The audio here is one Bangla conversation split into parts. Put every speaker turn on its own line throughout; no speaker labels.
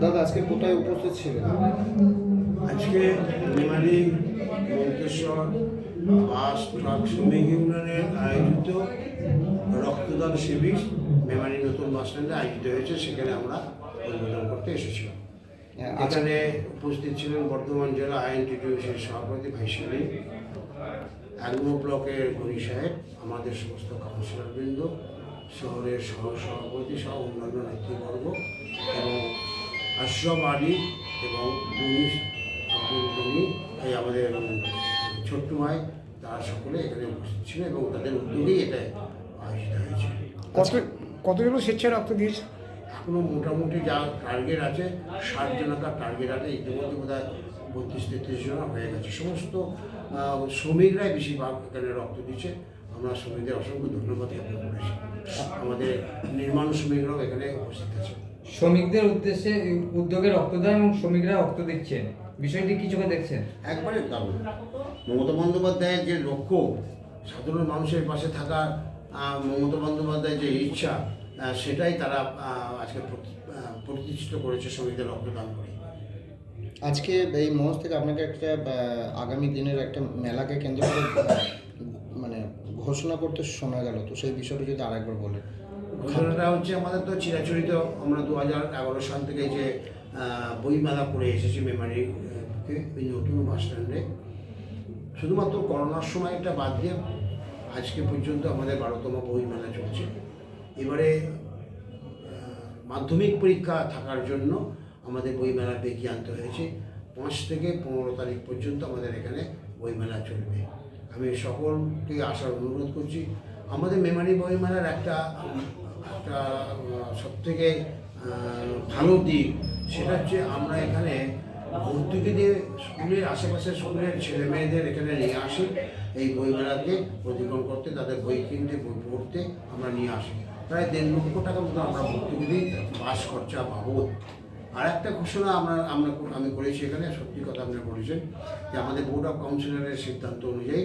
দাদা আজকে কোথায় উপস্থিত ছিলেন?
আজকে মেমারি মন্তেশ্বর বাস ট্রাক শ্রমিক ইউনিয়নের আয়োজিত রক্তদান শিবির মেমারি নতুন বাস স্ট্যান্ডে আয়োজিত হয়েছে সেখানে আমরা উদ্বোধন করতে এসেছিলাম।
হ্যাঁ,
এখানে উপস্থিত ছিলেন বর্ধমান জেলা আইএনটিটিউসির সভাপতি ভাইশালী অ্যাগ্রো ব্লকের গণি সাহেব আমাদের সমস্ত কাউন্সিলরবৃন্দ শহরের সহ সভাপতি সহ অন্যান্য নেতৃবর্গ এবং আশরফ আলী এবং মুনিশ আব্দুল গনি এই আমাদের ছোট্ট ভাই তারা সকলে এখানে উপস্থিত ছিল এবং তাদের উদ্যোগেই এটা আয়োজিত হয়েছে।
কত কতজন স্বেচ্ছায় রক্ত দিয়েছে?
এখনও মোটামুটি যা টার্গেট আছে ষাট জনকার টার্গেট আছে ইতিমধ্যে বোধ হয় বত্রিশ তেত্রিশ জন হয়ে গেছে। সমস্ত শ্রমিকরাই বেশিরভাগ এখানে রক্ত দিচ্ছে আমরা শ্রমিকদের অসংখ্য ধন্যবাদ জ্ঞাপন করেছি আমাদের নির্মাণ শ্রমিকরাও এখানে উপস্থিত আছে।
শ্রমিকদের উদ্দেশ্যে উদ্যোগে রক্তদান এবং শ্রমিকরা রক্ত দিচ্ছেন। বিষয়টি কি চোখে দেখছেন।
একবারে দারুণ। মমতা বন্দ্যোপাধ্যায়ের যে লক্ষ্য সাধারণ মানুষের পাশে থাকার মমতা বন্দ্যোপাধ্যায়ের যে ইচ্ছা সেটাই তারা আজকে প্রতিষ্ঠিত করেছে শ্রমিকদের রক্তদান করে।
আজকে এই মঞ্চ থেকে আপনাকে একটা আগামী দিনের একটা মেলাকে কেন্দ্র করে মানে ঘোষণা করতে শোনা গেল, তো সেই বিষয়টা যদি আরেকবার বলেন।
ঘটনাটা হচ্ছে আমাদের তো চিরাচরিত, আমরা দু হাজার এগারো সাল থেকে যে বইমেলা করে এসেছি মেমারি এই নতুন বাস স্ট্যান্ডে। শুধুমাত্র করোনার সময়টা বাদ দিয়ে আজকে পর্যন্ত আমাদের বারোতম বইমেলা চলছে। এবারে মাধ্যমিক পরীক্ষা থাকার জন্য আমাদের বইমেলা বেঁকিয়ে আনতে হয়েছে। পাঁচ থেকে পনেরো তারিখ পর্যন্ত আমাদের এখানে বইমেলা চলবে। আমি সকলকে আসার অনুরোধ করছি। আমাদের মেমারি বইমেলার একটা একটা সবথেকে ভালো দিক, সেটা হচ্ছে আমরা এখানে ভর্তুকি দিয়ে স্কুলের আশেপাশের স্কুলের ছেলে মেয়েদের এখানে নিয়ে আসি। এই বইমেলাকে অতিক্রম করতে, তাদের বই কিনতে, বই পড়তে আমরা নিয়ে আসি। প্রায় দেড় লক্ষ টাকা মতো আমরা ভর্তুকি দিই বাস খরচা বাবদ আর একটা ঘোষণা আমরা আমরা আমি করেছি এখানে সত্যি কথা আপনি বলেছেন যে আমাদের বোর্ড অফ কাউন্সিলরের সিদ্ধান্ত অনুযায়ী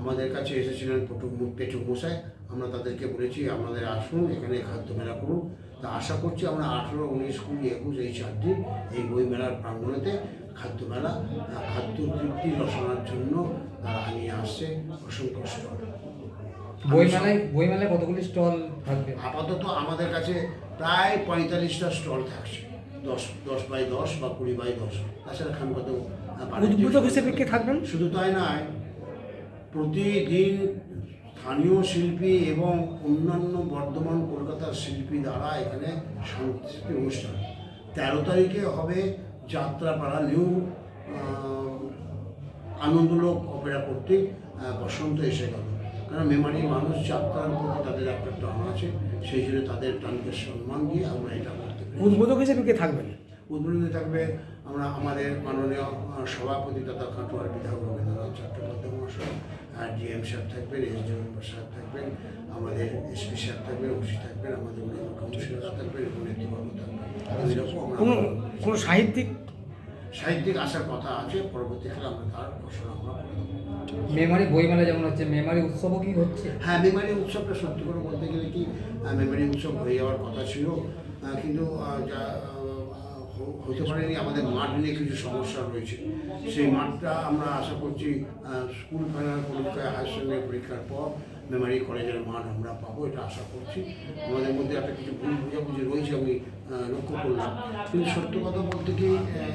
আমাদের কাছে এসেছিলেন পটু পেটুক মশাই। আমরা তাদেরকে বলেছি আমাদের আসুন এখানে খাদ্য মেলা করুন। তা আশা করছি আমরা আঠেরো উনিশ কুড়ি একুশ এই চার দিন এই বই মেলার প্রাঙ্গণেতে খাদ্য মেলা খাদ্য তৃপ্তি রচনার জন্য তারা নিয়ে আসছে অসংখ্য স্টল।
বইমেলায় বইমেলায় কতগুলি স্টল থাকবে?
আপাতত আমাদের কাছে প্রায় পঁয়তাল্লিশটা স্টল থাকছে। দশ দশ বাই দশ বা কুড়ি বাই দশ। তাছাড়া খানগত
উদ্বোধক হিসেবে কে থাকবেন?
শুধু তাই নয় প্রতিদিন স্থানীয় শিল্পী এবং অন্যান্য বর্ধমান কলকাতার শিল্পী দ্বারা এখানে সাংস্কৃতিক অনুষ্ঠান। তেরো তারিখে হবে যাত্রাপাড়া নিউ আনন্দলোক অপেরা করতে আহ, বসন্ত এসে গেল কারণ মেমারির মানুষ যাত্রার প্রতি তাদের একটা টান আছে সেই জন্য তাদের টানকে সম্মান দিয়ে আমরা এটা
উদ্বোধক হিসেবে কে থাকবেন?
উদ্বোধনী থাকবে আমরা আমাদের মাননীয় সভাপতি তথা কাটোয়ার বিধায়ক রবীন্দ্রনাথ চট্টোপাধ্যায় মহাশয় আর ডিএম সাহেব থাকবেন এস ডি সাহেব থাকবেন আমাদের এসপি সাহেব থাকবেন ওসি থাকবেন আমাদের অন্যান্য থাকবেন এবং নেতৃবর্গ থাকবেন।
কোনো কোনো সাহিত্যিক?
সাহিত্যিক আসার কথা আছে পরবর্তীকালে আমরা তার ঘোষণা আমরা করে দেবো।
মেমারি বইমেলা যেমন হচ্ছে মেমারি উৎসবও কি হচ্ছে?
হ্যাঁ মেমারি উৎসবটা সত্যি করে বলতে গেলে কি মেমারি উৎসব হয়ে যাওয়ার কথা ছিল। কিন্তু যা হতে পারেনি, আমাদের মাঠ নিয়ে কিছু সমস্যা রয়েছে। সেই মাঠটা আমরা আশা করছি স্কুল ফাইনাল পরীক্ষায়, হায়ার সেকেন্ডারি পরীক্ষার পর মেমারি কলেজের মাঠ আমরা পাবো, এটা আশা করছি। আমাদের মধ্যে একটা কিছু ভুল বুঝাবুঝি রয়েছে, আমি লক্ষ্য করলাম। কিন্তু সত্য কথা বলতে কি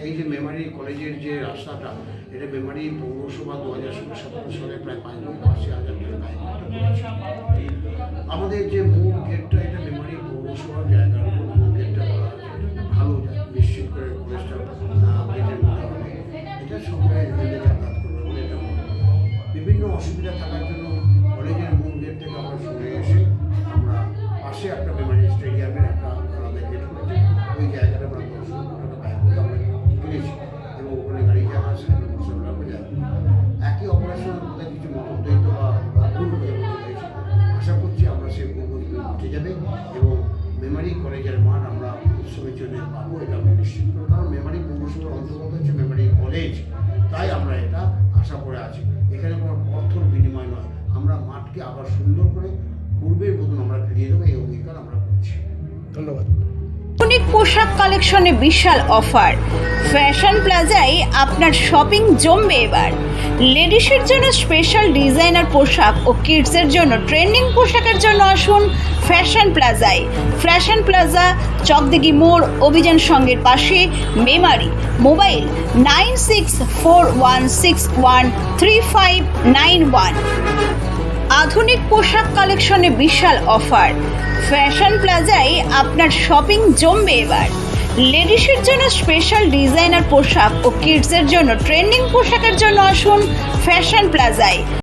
এই যে মেমারি কলেজের যে রাস্তাটা, এটা মেমারি পৌরসভা দু হাজার ষোলো, সতেরো সালে প্রায় পাঁচ লক্ষ আশি হাজার। আমাদের যে মূল গেটটা, এটা মেমারি দেবো এই অঙ্গীকার আমরা করছি।
ধন্যবাদ।
পোশাক কালেকশনে বিশাল অফার। ফ্যাশন প্লাজায় আপনার শপিং জমবে এবার। লেডিসের জন্য স্পেশাল ডিজাইনার পোশাক ও কিডসের জন্য ট্রেন্ডিং পোশাকের জন্য আসুন ফ্যাশন প্লাজায়। ফ্যাশন প্লাজা চকদিঘি মোড় অভিযান সঙ্গের পাশে Memari mobile nine six four one six one three five nine one. আধুনিক পোশাক কালেকশনে বিশাল অফার। ফ্যাশন প্লাজায় আপনার শপিং জমবে এবার। লেডিসের জন্য স্পেশাল ডিজাইনার পোশাক ও কিডসের জন্য ট্রেন্ডিং পোশাকের জন্য আসুন ফ্যাশন প্লাজায়।